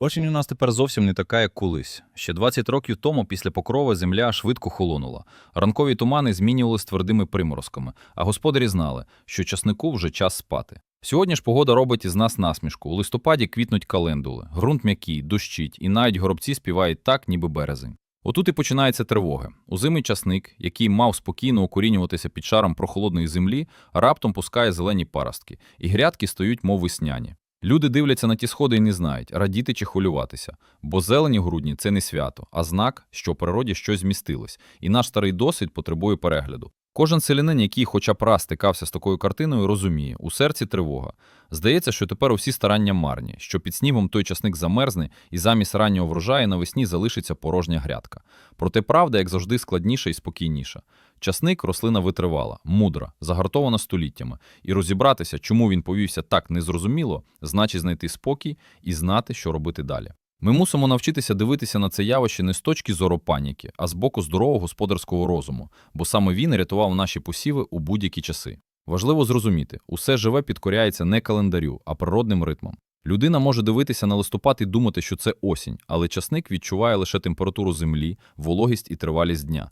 Осінь у нас тепер зовсім не така, як колись. Ще 20 років тому після покрови земля швидко холонула. Ранкові тумани змінювалися твердими приморозками, а господарі знали, що часнику вже час спати. Сьогодні ж погода робить із нас насмішку. У листопаді квітнуть календули, ґрунт м'який, дощить, і навіть горобці співають так, ніби березень. Отут і починається тривога. Озимий часник, який мав спокійно укорінюватися під шаром прохолодної землі, раптом пускає зелені паростки, і грядки стають, мов весняні. Люди дивляться на ті сходи і не знають, радіти чи хвилюватися, бо зелені грудні це не свято, а знак, що в природі щось змістилось, і наш старий досвід потребує перегляду. Кожен селянин, який хоча б раз стикався з такою картиною, розуміє, у серці тривога. Здається, що тепер усі старання марні, що під снігом той часник замерзне, і замість раннього врожаю навесні залишиться порожня грядка. Проте правда, як завжди, складніша і спокійніша. Часник рослина витривала, мудра, загартована століттями, і розібратися, чому він повівся так незрозуміло, значить знайти спокій і знати, що робити далі. Ми мусимо навчитися дивитися на це явище не з точки зору паніки, а з боку здорового господарського розуму, бо саме він рятував наші посіви у будь-які часи. Важливо зрозуміти, усе живе підкоряється не календарю, а природним ритмам. Людина може дивитися на листопад і думати, що це осінь, але часник відчуває лише температуру землі, вологість і тривалість дня.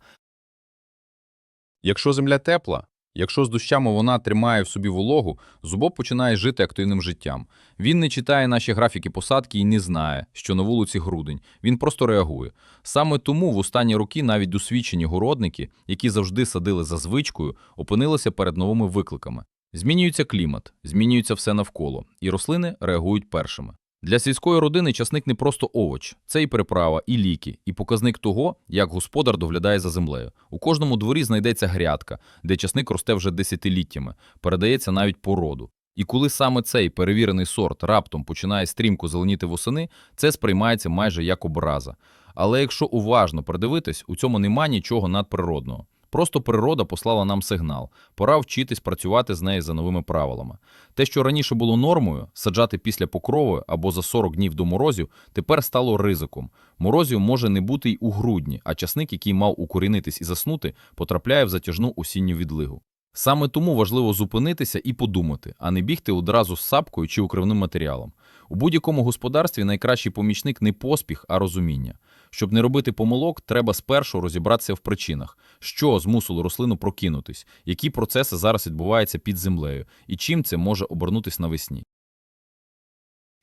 Якщо земля тепла, якщо з дощами вона тримає в собі вологу, зубок починає жити активним життям. Він не читає наші графіки посадки і не знає, що на вулиці грудень. Він просто реагує. Саме тому в останні роки навіть досвідчені городники, які завжди садили за звичкою, опинилися перед новими викликами. Змінюється клімат, змінюється все навколо, і рослини реагують першими. Для сільської родини часник не просто овоч, це і приправа, і ліки, і показник того, як господар доглядає за землею. У кожному дворі знайдеться грядка, де часник росте вже десятиліттями, передається навіть по роду. І коли саме цей перевірений сорт раптом починає стрімко зеленіти восени, це сприймається майже як образа. Але якщо уважно придивитись, у цьому нема нічого надприродного. Просто природа послала нам сигнал. Пора вчитись працювати з нею за новими правилами. Те, що раніше було нормою, саджати після покрови або за 40 днів до морозів, тепер стало ризиком. Морозів може не бути й у грудні, а часник, який мав укорінитись і заснути, потрапляє в затяжну осінню відлигу. Саме тому важливо зупинитися і подумати, а не бігти одразу з сапкою чи укривним матеріалом. У будь-якому господарстві найкращий помічник не поспіх, а розуміння. Щоб не робити помилок, треба спершу розібратися в причинах, що змусило рослину прокинутись, які процеси зараз відбуваються під землею, і чим це може обернутися навесні.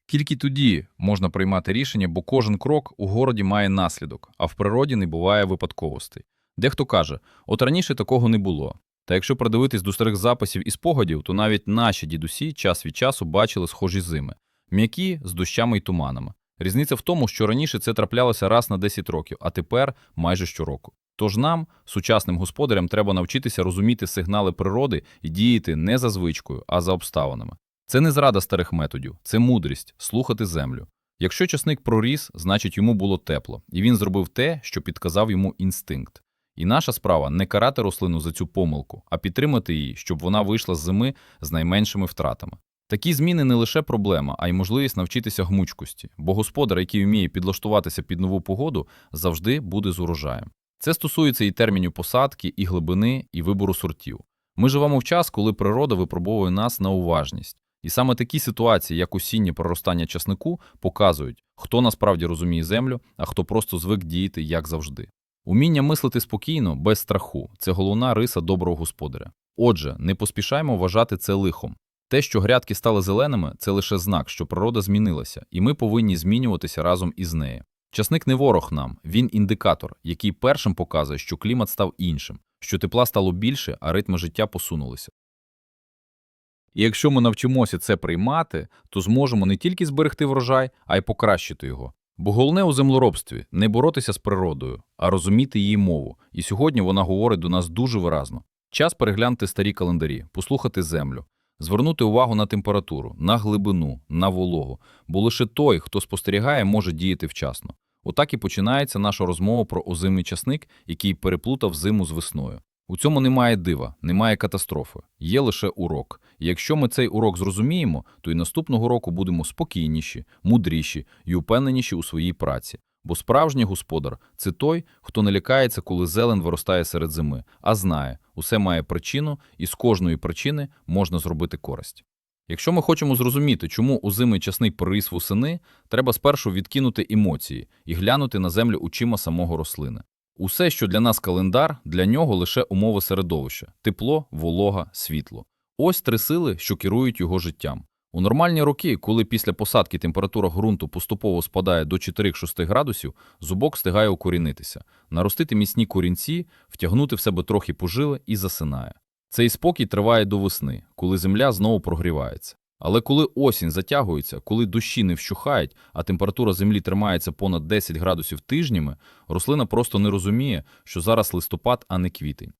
Тільки тоді можна приймати рішення, бо кожен крок у городі має наслідок, а в природі не буває випадковостей. Дехто каже, от раніше такого не було. Та якщо придивитись до старих записів і спогадів, то навіть наші дідусі час від часу бачили схожі зими, м'які з дощами й туманами. Різниця в тому, що раніше це траплялося раз на 10 років, а тепер майже щороку. Тож нам, сучасним господарям, треба навчитися розуміти сигнали природи і діяти не за звичкою, а за обставинами. Це не зрада старих методів, це мудрість слухати землю. Якщо часник проріс, значить йому було тепло, і він зробив те, що підказав йому інстинкт. І наша справа не карати рослину за цю помилку, а підтримати її, щоб вона вийшла з зими з найменшими втратами. Такі зміни не лише проблема, а й можливість навчитися гнучкості, бо господар, який вміє підлаштуватися під нову погоду, завжди буде з урожаєм. Це стосується і термінів посадки, і глибини, і вибору сортів. Ми живемо в час, коли природа випробовує нас на уважність. І саме такі ситуації, як осіннє проростання часнику, показують, хто насправді розуміє землю, а хто просто звик діяти як завжди. Уміння мислити спокійно, без страху це головна риса доброго господаря. Отже, не поспішаймо вважати це лихом. Те, що грядки стали зеленими, це лише знак, що природа змінилася, і ми повинні змінюватися разом із нею. Часник не ворог нам, він індикатор, який першим показує, що клімат став іншим, що тепла стало більше, а ритми життя посунулися. І якщо ми навчимося це приймати, то зможемо не тільки зберегти врожай, а й покращити його. Бо головне у землеробстві не боротися з природою, а розуміти її мову. І сьогодні вона говорить до нас дуже виразно. Час переглянути старі календарі, послухати землю, звернути увагу на температуру, на глибину, на вологу, бо лише той, хто спостерігає, може діяти вчасно. Отак і починається наша розмова про озимий часник, який переплутав зиму з весною. У цьому немає дива, немає катастрофи, є лише урок. І якщо ми цей урок зрозуміємо, то й наступного року будемо спокійніші, мудріші і упевненіші у своїй праці. Бо справжній господар це той, хто не лякається, коли зелень виростає серед зими, а знає, усе має причину, і з кожної причини можна зробити користь. Якщо ми хочемо зрозуміти, чому озимий часний порис восени, треба спершу відкинути емоції і глянути на землю очима самого рослини. Усе, що для нас календар, для нього лише умови середовища – тепло, волога, світло. Ось три сили, що керують його життям. У нормальні роки, коли після посадки температура ґрунту поступово спадає до 4-6 градусів, зубок встигає укорінитися, наростити міцні корінці, втягнути в себе трохи пожили і засинає. Цей спокій триває до весни, коли земля знову прогрівається. Але коли осінь затягується, коли дощі не вщухають, а температура землі тримається понад 10 градусів тижнями, рослина просто не розуміє, що зараз листопад, а не квітень.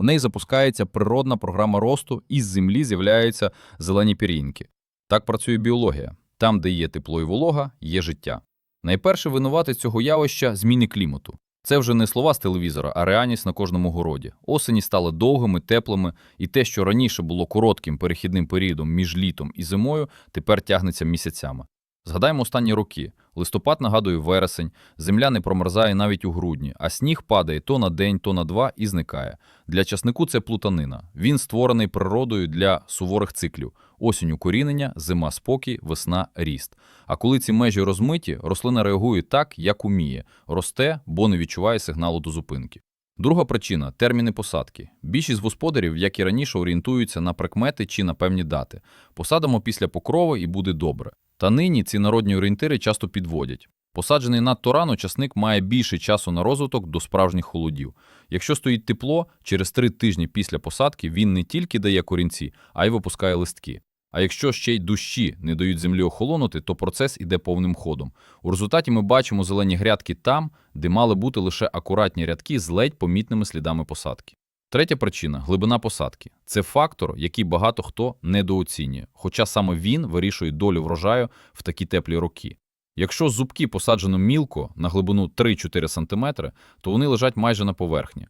У неї запускається природна програма росту, і з землі з'являються зелені пір'їнки. Так працює біологія. Там, де є тепло і волога, є життя. Найперше винувати цього явища зміни клімату. Це вже не слова з телевізора, а реальність на кожному городі. Осені стали довгими, теплими, і те, що раніше було коротким перехідним періодом між літом і зимою, тепер тягнеться місяцями. Згадаємо останні роки. Листопад нагадує вересень, земля не промерзає навіть у грудні, а сніг падає то на день, то на два і зникає. Для часнику це плутанина. Він створений природою для суворих циклів. Осінь укорінення, зима спокій, весна ріст. А коли ці межі розмиті, рослина реагує так, як уміє, росте, бо не відчуває сигналу до зупинки. Друга причина терміни посадки. Більшість господарів, як і раніше, орієнтуються на прикмети чи на певні дати. Посадимо після покрови і буде добре. Та нині ці народні орієнтири часто підводять. Посаджений надто рано часник має більше часу на розвиток до справжніх холодів. Якщо стоїть тепло, через три тижні після посадки він не тільки дає корінці, а й випускає листки. А якщо ще й дощі не дають землі охолонути, то процес іде повним ходом. У результаті ми бачимо зелені грядки там, де мали бути лише акуратні рядки з ледь помітними слідами посадки. Третя причина глибина посадки. Це фактор, який багато хто недооцінює, хоча саме він вирішує долю врожаю в такі теплі роки. Якщо зубки посаджено мілко на глибину 3-4 см, то вони лежать майже на поверхні.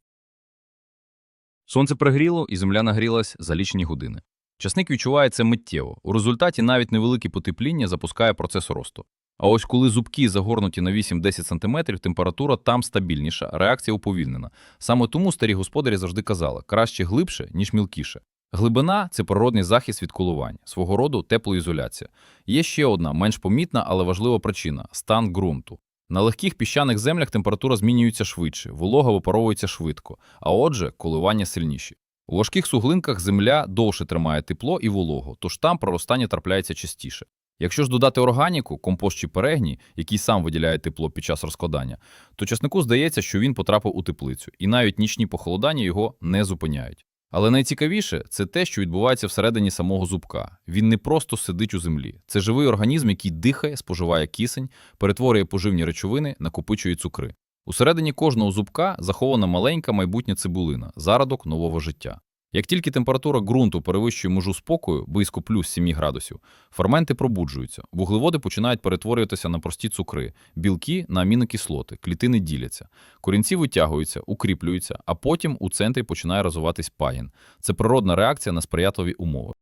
Сонце пригріло, і земля нагрілась за лічені години. Часник відчуває це миттєво. У результаті навіть невелике потепління запускає процес росту. А ось коли зубки загорнуті на 8-10 см, температура там стабільніша, реакція уповільнена. Саме тому старі господарі завжди казали, краще глибше, ніж мілкіше. Глибина це природний захист від коливань, свого роду теплоізоляція. Є ще одна, менш помітна, але важлива причина стан ґрунту. На легких піщаних землях температура змінюється швидше, волога випаровується швидко, а отже, коливання сильніші. У важких суглинках земля довше тримає тепло і вологу, тож там проростання трапляється частіше. Якщо ж додати органіку, компост чи перегній, який сам виділяє тепло під час розкладання, то часнику здається, що він потрапив у теплицю, і навіть нічні похолодання його не зупиняють. Але найцікавіше це те, що відбувається всередині самого зубка. Він не просто сидить у землі. Це живий організм, який дихає, споживає кисень, перетворює поживні речовини, накопичує цукри. Усередині кожного зубка захована маленька майбутня цибулина, зародок нового життя. Як тільки температура ґрунту перевищує межу спокою, близько плюс 7 градусів, ферменти пробуджуються, вуглеводи починають перетворюватися на прості цукри, білки на амінокислоти, клітини діляться, корінці витягуються, укріплюються, а потім у центрі починає розвиватись пагін. Це природна реакція на сприятливі умови.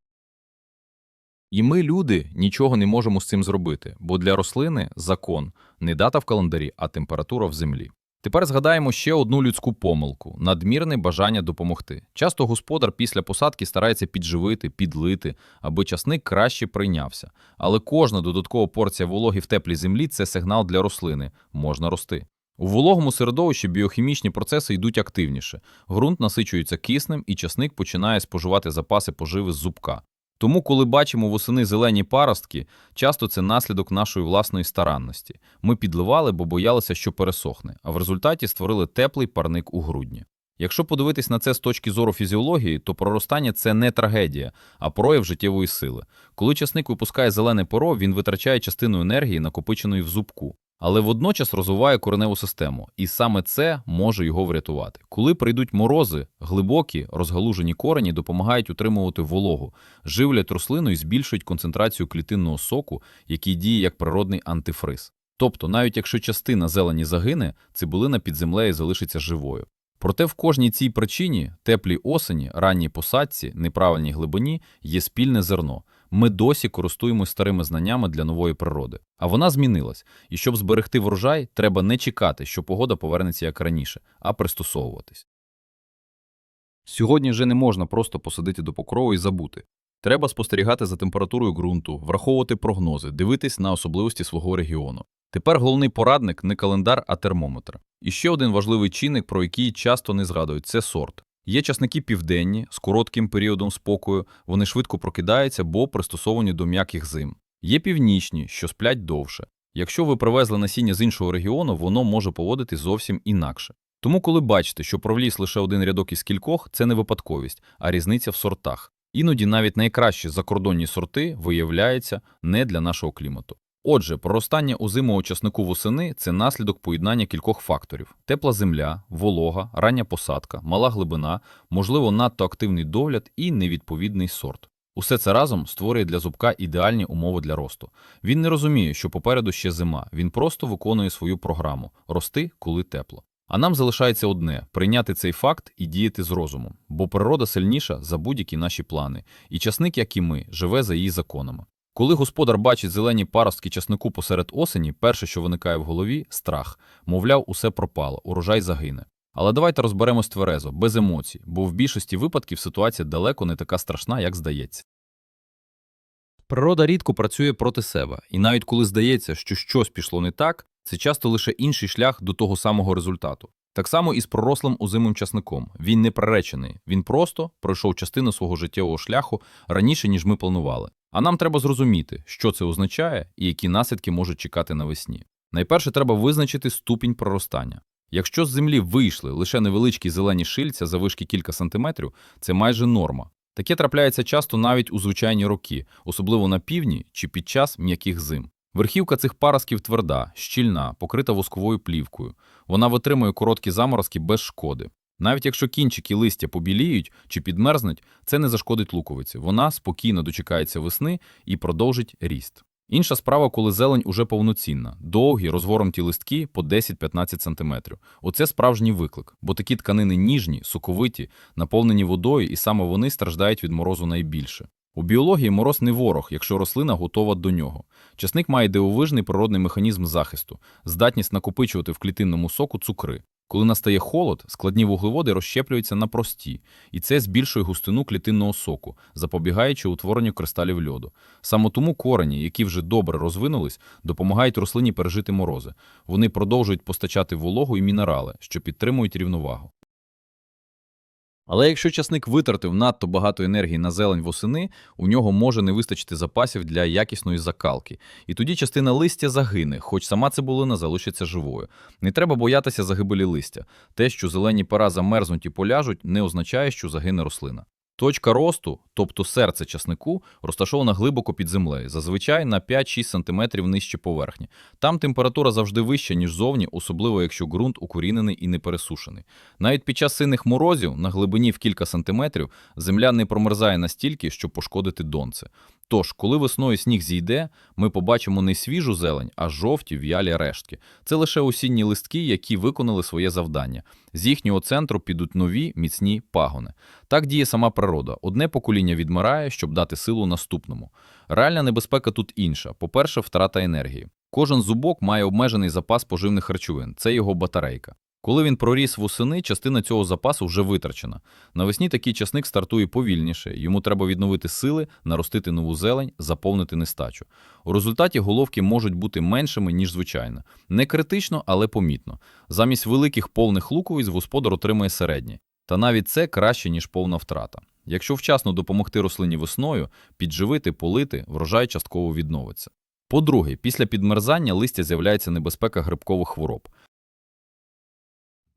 І ми, люди, нічого не можемо з цим зробити, бо для рослини закон не дата в календарі, а температура в землі. Тепер згадаємо ще одну людську помилку надмірне бажання допомогти. Часто господар після посадки старається підживити, підлити, аби часник краще прийнявся. Але кожна додаткова порція вологи в теплій землі це сигнал для рослини можна рости. У вологому середовищі біохімічні процеси йдуть активніше. Ґрунт насичується киснем, і часник починає споживати запаси поживи з зубка. Тому, коли бачимо восени зелені паростки, часто це наслідок нашої власної старанності. Ми підливали, бо боялися, що пересохне, а в результаті створили теплий парник у грудні. Якщо подивитись на це з точки зору фізіології, то проростання це не трагедія, а прояв життєвої сили. Коли часник випускає зелене поро, він витрачає частину енергії, накопиченої в зубку. Але водночас розвиває кореневу систему, і саме це може його врятувати. Коли прийдуть морози, глибокі розгалужені корені допомагають утримувати вологу, живлять рослину і збільшують концентрацію клітинного соку, який діє як природний антифриз. Тобто, навіть якщо частина зелені загине, цибулина під землею залишиться живою. Проте в кожній цій причині теплій осені, ранній посадці, неправильній глибині є спільне зерно. Ми досі користуємося старими знаннями для нової природи. А вона змінилась. І щоб зберегти врожай, треба не чекати, що погода повернеться як раніше, а пристосовуватись. Сьогодні вже не можна просто посадити до покрову і забути. Треба спостерігати за температурою ґрунту, враховувати прогнози, дивитись на особливості свого регіону. Тепер головний порадник не календар, а термометр. І ще один важливий чинник, про який часто не згадують, це сорт. Є часники південні з коротким періодом спокою, вони швидко прокидаються, бо пристосовані до м'яких зим. Є північні, що сплять довше. Якщо ви привезли насіння з іншого регіону, воно може поводити зовсім інакше. Тому, коли бачите, що провліз лише один рядок із кількох, це не випадковість, а різниця в сортах. Іноді навіть найкращі закордонні сорти виявляються не для нашого клімату. Отже, проростання озимого часнику восени це наслідок поєднання кількох факторів: тепла земля, волога, рання посадка, мала глибина, можливо, надто активний догляд і невідповідний сорт. Усе це разом створює для зубка ідеальні умови для росту. Він не розуміє, що попереду ще зима, він просто виконує свою програму рости, коли тепло. А нам залишається одне прийняти цей факт і діяти з розумом, бо природа сильніша за будь-які наші плани, і часник, як і ми, живе за її законами. Коли господар бачить зелені паростки часнику посеред осені, перше, що виникає в голові страх. Мовляв, усе пропало, урожай загине. Але давайте розберемось тверезо, без емоцій, бо в більшості випадків ситуація далеко не така страшна, як здається. Природа рідко працює проти себе, і навіть коли здається, що щось пішло не так, це часто лише інший шлях до того самого результату. Так само і з пророслим озимим часником. Він не приречений, він просто пройшов частину свого життєвого шляху раніше, ніж ми планували. А нам треба зрозуміти, що це означає і які наслідки можуть чекати навесні. Найперше треба визначити ступінь проростання. Якщо з землі вийшли лише невеличкі зелені шильця за вишки кілька сантиметрів, це майже норма. Таке трапляється часто навіть у звичайні роки, особливо на півдні чи під час м'яких зим. Верхівка цих паростків тверда, щільна, покрита восковою плівкою. Вона витримує короткі заморозки без шкоди. Навіть якщо кінчики листя побіліють чи підмерзнуть, це не зашкодить луковиці. Вона спокійно дочекається весни і продовжить ріст. Інша справа, коли зелень уже повноцінна, довгі, розворомті листки по 10-15 см. Оце справжній виклик, бо такі тканини ніжні, соковиті, наповнені водою, і саме вони страждають від морозу найбільше. У біології мороз не ворог, якщо рослина готова до нього. Часник має дивовижний природний механізм захисту, здатність накопичувати в клітинному соку цукри. Коли настає холод, складні вуглеводи розщеплюються на прості, і це збільшує густину клітинного соку, запобігаючи утворенню кристалів льоду. Саме тому корені, які вже добре розвинулись, допомагають рослині пережити морози. Вони продовжують постачати вологу і мінерали, що підтримують рівновагу. Але якщо часник витратив надто багато енергії на зелень восени, у нього може не вистачити запасів для якісної закалки. І тоді частина листя загине, хоч сама цибулина залишиться живою. Не треба боятися загибелі листя. Те, що зелені пера замерзнуть і поляжуть, не означає, що загине рослина. Точка росту, тобто серце часнику, розташована глибоко під землею, зазвичай на 5-6 см нижче поверхні. Там температура завжди вища, ніж зовні, особливо якщо ґрунт укорінений і не пересушений. Навіть під час сильних морозів на глибині в кілька сантиметрів земля не промерзає настільки, щоб пошкодити донце. Тож, коли весною сніг зійде, ми побачимо не свіжу зелень, а жовті в'ялі рештки. Це лише осінні листки, які виконали своє завдання. З їхнього центру підуть нові міцні пагони. Так діє сама природа. Одне покоління відмирає, щоб дати силу наступному. Реальна небезпека тут інша. По-перше, втрата енергії. Кожен зубок має обмежений запас поживних речовин, це його батарейка. Коли він проріс восени, частина цього запасу вже витрачена. Навесні такий часник стартує повільніше, йому треба відновити сили, наростити нову зелень, заповнити нестачу. У результаті головки можуть бути меншими, ніж звичайно. Не критично, але помітно. Замість великих повних луковиць господар отримує середні. Та навіть це краще, ніж повна втрата. Якщо вчасно допомогти рослині весною, підживити, полити, врожай частково відновиться. По-друге, після підмерзання листя з'являється небезпека грибкових хвороб.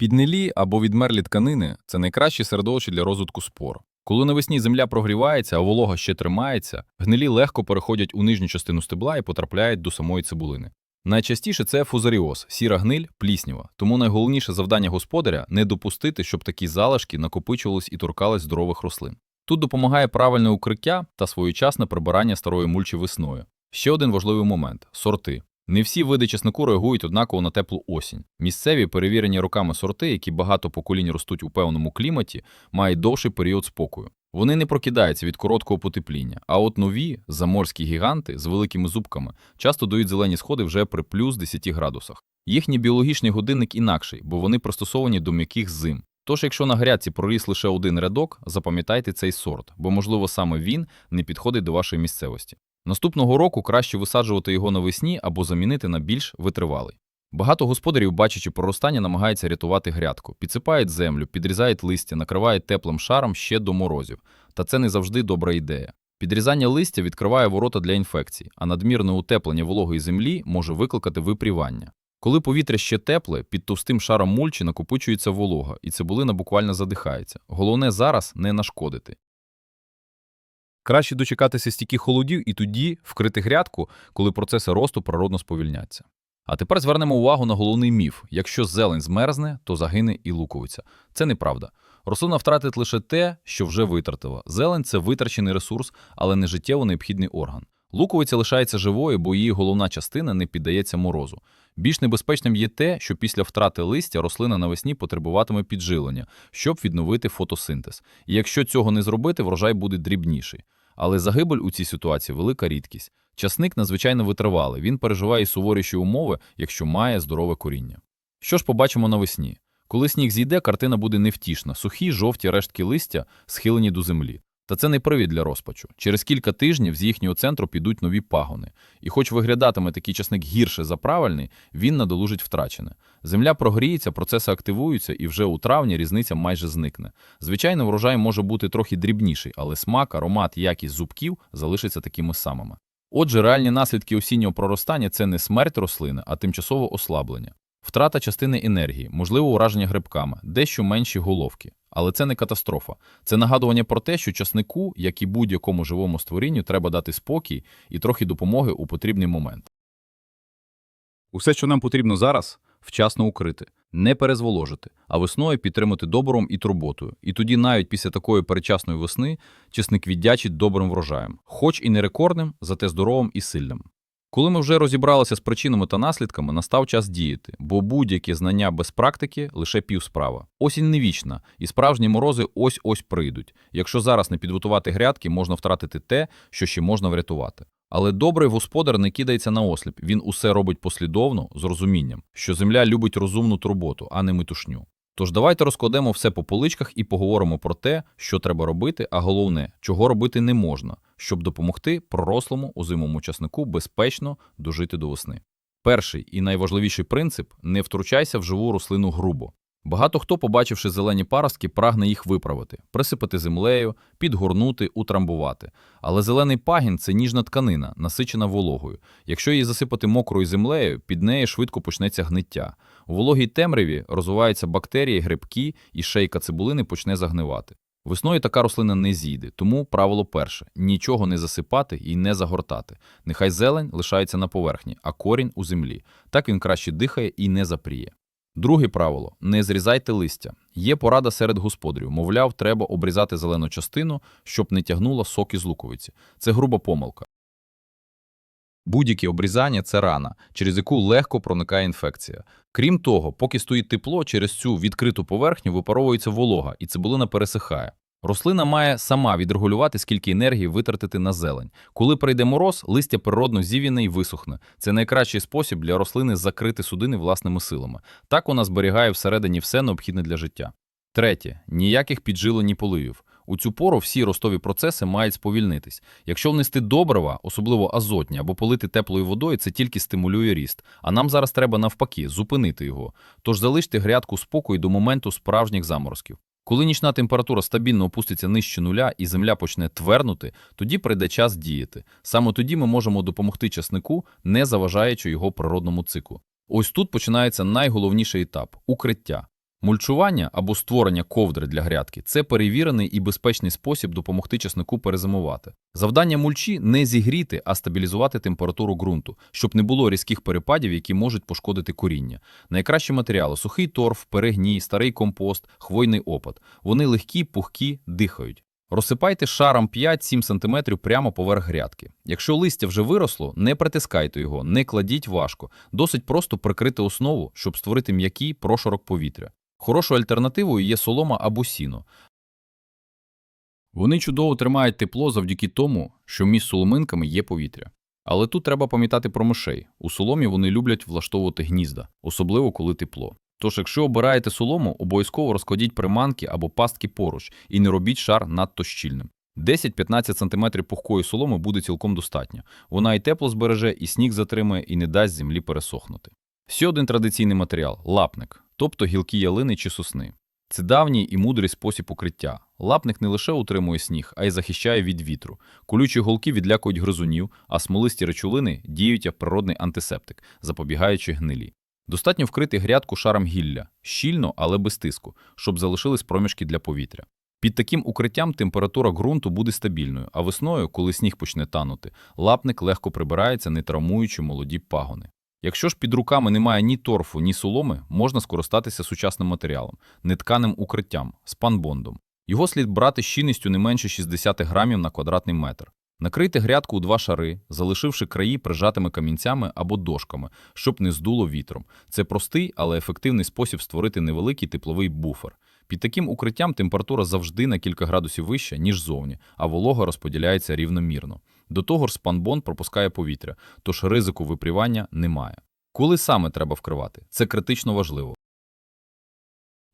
Піднилі або відмерлі тканини це найкраще середовище для розвитку спор. Коли навесні земля прогрівається, а волога ще тримається, гнилі легко переходять у нижню частину стебла і потрапляють до самої цибулини. Найчастіше це фузаріоз, сіра гниль, пліснява. Тому найголовніше завдання господаря не допустити, щоб такі залишки накопичувались і торкались здорових рослин. Тут допомагає правильне укриття та своєчасне прибирання старої мульчі весною. Ще один важливий момент сорти. Не всі види чеснику реагують однаково на теплу осінь. Місцеві перевірені роками сорти, які багато поколінь ростуть у певному кліматі, мають довший період спокою. Вони не прокидаються від короткого потепління, а от нові заморські гіганти з великими зубками часто дають зелені сходи вже при плюс 10 градусах. Їхній біологічний годинник інакший, бо вони пристосовані до м'яких зим. Тож, якщо на грядці проріс лише один рядок, запам'ятайте цей сорт, бо, можливо, саме він не підходить до вашої місцевості. Наступного року краще висаджувати його навесні або замінити на більш витривалий. Багато господарів, бачачи проростання, намагаються рятувати грядку, підсипають землю, підрізають листя, накривають теплим шаром ще до морозів. Та це не завжди добра ідея. Підрізання листя відкриває ворота для інфекцій, а надмірне утеплення вологої землі може викликати випрівання. Коли повітря ще тепле, під товстим шаром мульчі накопичується волога, і цибулина буквально задихається. Головне зараз не нашкодити. Краще дочекатися стійких холодів і тоді вкрити грядку, коли процеси росту природно сповільняться. А тепер звернемо увагу на головний міф: якщо зелень змерзне, то загине і луковиця. Це неправда. Рослина втратить лише те, що вже витратила. Зелень це витрачений ресурс, але не життєво необхідний орган. Луковиця лишається живою, бо її головна частина не піддається морозу. Більш небезпечним є те, що після втрати листя рослина навесні потребуватиме підживлення, щоб відновити фотосинтез. І якщо цього не зробити, врожай буде дрібніший. Але загибель у цій ситуації велика рідкість. Часник надзвичайно витривалий, він переживає суворіші умови, якщо має здорове коріння. Що ж побачимо навесні? Коли сніг зійде, картина буде невтішна, сухі, жовті рештки листя схилені до землі. Та це не привід для розпачу. Через кілька тижнів з їхнього центру підуть нові пагони. І хоч виглядатиме такий часник гірше за правильний, він надолужить втрачене. Земля прогріється, процеси активуються, і вже у травні різниця майже зникне. Звичайно, врожай може бути трохи дрібніший, але смак, аромат, якість зубків залишаться такими самими. Отже, реальні наслідки осіннього проростання це не смерть рослини, а тимчасове ослаблення. Втрата частини енергії, можливо, ураження грибками, дещо менші головки. Але це не катастрофа. Це нагадування про те, що часнику, як і будь-якому живому створінню, треба дати спокій і трохи допомоги у потрібний момент. Усе, що нам потрібно зараз, вчасно укрити, не перезволожити, а весною підтримати добором і турботою. І тоді, навіть після такої перечасної весни, часник віддячить добрим врожаєм, хоч і не рекордним, зате здоровим і сильним. Коли ми вже розібралися з причинами та наслідками, настав час діяти, бо будь-які знання без практики лише півсправа. Осінь не вічна, і справжні морози ось-ось прийдуть. Якщо зараз не підготувати грядки, можна втратити те, що ще можна врятувати. Але добрий господар не кидається на осліп, він усе робить послідовно, з розумінням, що земля любить розумну турботу, а не метушню. Тож давайте розкладемо все по поличках і поговоримо про те, що треба робити, а головне, чого робити не можна, щоб допомогти пророслому озимому часнику безпечно дожити до весни. Перший і найважливіший принцип не втручайся в живу рослину грубо. Багато хто, побачивши зелені паростки, прагне їх виправити, присипати землею, підгорнути, утрамбувати. Але зелений пагін це ніжна тканина, насичена вологою. Якщо її засипати мокрою землею, під нею швидко почнеться гниття. У вологій темряві розвиваються бактерії, грибки, і шейка цибулини почне загнивати. Весною така рослина не зійде, тому правило перше нічого не засипати і не загортати. Нехай зелень лишається на поверхні, а корінь у землі. Так він краще дихає і не запріє. Друге правило не зрізайте листя. Є порада серед господарів. Мовляв, треба обрізати зелену частину, щоб не тягнула сок із луковиці. Це груба помилка. Будь-яке обрізання це рана, через яку легко проникає інфекція. Крім того, поки стоїть тепло, через цю відкриту поверхню випаровується волога, і цибулина пересихає. Рослина має сама відрегулювати, скільки енергії витратити на зелень. Коли прийде мороз, листя природно зів'яне і висохне. Це найкращий спосіб для рослини закрити судини власними силами. Так вона зберігає всередині все необхідне для життя. Третє ніяких піджилень і поливів. У цю пору всі ростові процеси мають сповільнитись. Якщо внести добрива, особливо азотні, або полити теплою водою, це тільки стимулює ріст. А нам зараз треба навпаки зупинити його. Тож залиште грядку спокою до моменту справжніх заморозків. Коли нічна температура стабільно опуститься нижче нуля і земля почне твернути, тоді прийде час діяти. Саме тоді ми можемо допомогти часнику, не заважаючи його природному циклу. Ось тут починається найголовніший етап укриття. Мульчування або створення ковдри для грядки це перевірений і безпечний спосіб допомогти часнику перезимувати. Завдання мульчі не зігріти, а стабілізувати температуру ґрунту, щоб не було різких перепадів, які можуть пошкодити коріння. Найкращі матеріали сухий торф, перегній, старий компост, хвойний опад. Вони легкі, пухкі, дихають. Розсипайте шаром 5-7 см прямо поверх грядки. Якщо листя вже виросло, не притискайте його, не кладіть важко. Досить просто прикрити основу, щоб створити м'який прошарок повітря. Хорошою альтернативою є солома або сіно. Вони чудово тримають тепло завдяки тому, що між соломинками є повітря. Але тут треба пам'ятати про мишей. У соломі вони люблять влаштовувати гнізда, особливо коли тепло. Тож, якщо обираєте солому, обов'язково розкладіть приманки або пастки поруч і не робіть шар надто щільним. 10-15 см пухкої соломи буде цілком достатньо. Вона і тепло збереже, і сніг затримує, і не дасть землі пересохнути. Ще один традиційний матеріал лапник, тобто гілки ялини чи сосни. Це давній і мудрий спосіб укриття. Лапник не лише утримує сніг, а й захищає від вітру. Колючі голки відлякують гризунів, а смолисті речовини діють як природний антисептик, запобігаючи гнилі. Достатньо вкрити грядку шаром гілля, щільно, але без тиску, щоб залишились проміжки для повітря. Під таким укриттям температура ґрунту буде стабільною, а весною, коли сніг почне танути, лапник легко прибирається, не травмуючи молоді пагони. Якщо ж під руками немає ні торфу, ні соломи, можна скористатися сучасним матеріалом нетканим укриттям спанбондом. Його слід брати щільністю не менше 60 грамів на квадратний метр. Накрийте грядку у два шари, залишивши краї прижатими камінцями або дошками, щоб не здуло вітром. Це простий, але ефективний спосіб створити невеликий тепловий буфер. Під таким укриттям температура завжди на кілька градусів вища, ніж зовні, а волога розподіляється рівномірно. До того ж, спанбонд пропускає повітря, тож ризику випрівання немає. Коли саме треба вкривати? Це критично важливо.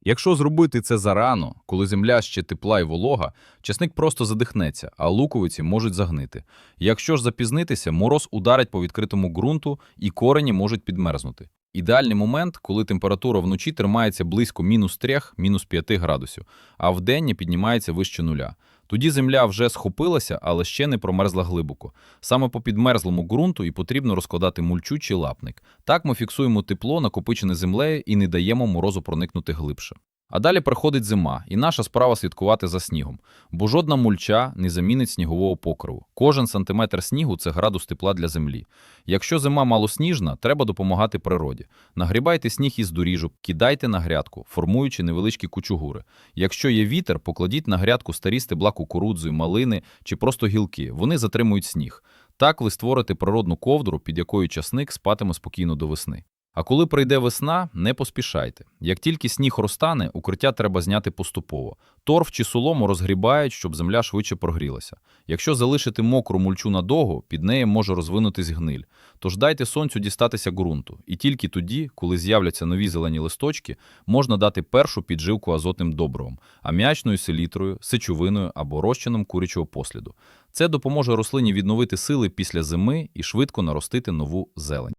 Якщо зробити це зарано, коли земля ще тепла і волога, часник просто задихнеться, а луковиці можуть загнити. Якщо ж запізнитися, мороз ударить по відкритому ґрунту і корені можуть підмерзнути. Ідеальний момент, коли температура вночі тримається близько мінус 3, мінус 5 градусів, а вдень піднімається вище нуля. Тоді земля вже схопилася, але ще не промерзла глибоко. Саме по підмерзлому ґрунту і потрібно розкладати мульчу чи лапник. Так ми фіксуємо тепло, накопичене землею, і не даємо морозу проникнути глибше. А далі приходить зима, і наша справа слідкувати за снігом, бо жодна мульча не замінить снігового покриву. Кожен сантиметр снігу це градус тепла для землі. Якщо зима малосніжна, треба допомагати природі. Нагрібайте сніг із доріжок, кидайте на грядку, формуючи невеличкі кучугури. Якщо є вітер, покладіть на грядку старі стебла кукурудзи, малини чи просто гілки. Вони затримують сніг. Так ви створите природну ковдру, під якою часник спатиме спокійно до весни. А коли прийде весна, не поспішайте. Як тільки сніг розтане, укриття треба зняти поступово. Торф чи солому розгрібають, щоб земля швидше прогрілася. Якщо залишити мокру мульчу надовго, під нею може розвинутись гниль. Тож дайте сонцю дістатися ґрунту. І тільки тоді, коли з'являться нові зелені листочки, можна дати першу підживку азотним добривом, аміачною селітрою, сечовиною або розчином курячого посліду. Це допоможе рослині відновити сили після зими і швидко наростити нову зелень.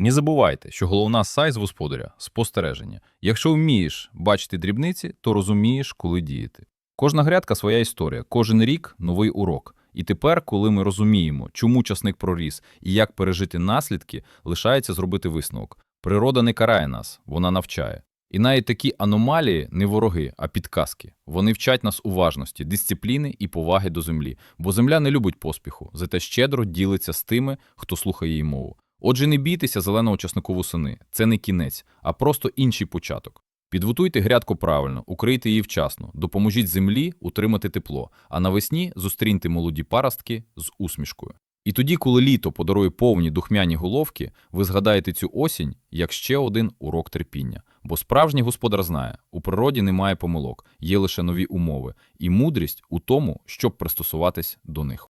Не забувайте, що головна сайз господаря спостереження. Якщо вмієш бачити дрібниці, то розумієш, коли діяти. Кожна грядка своя історія, кожен рік новий урок. І тепер, коли ми розуміємо, чому часник проріс і як пережити наслідки, лишається зробити висновок. Природа не карає нас, вона навчає. І навіть такі аномалії не вороги, а підказки. Вони вчать нас уважності, дисципліни і поваги до землі, бо земля не любить поспіху, зате щедро ділиться з тими, хто слухає її мову. Отже, не бійтеся зеленого часнику восени. Це не кінець, а просто інший початок. Підготуйте грядку правильно, укрийте її вчасно, допоможіть землі утримати тепло, а навесні зустріньте молоді паростки з усмішкою. І тоді, коли літо подарує повні духмяні головки, ви згадаєте цю осінь як ще один урок терпіння. Бо справжній господар знає, у природі немає помилок, є лише нові умови, і мудрість у тому, щоб пристосуватись до них.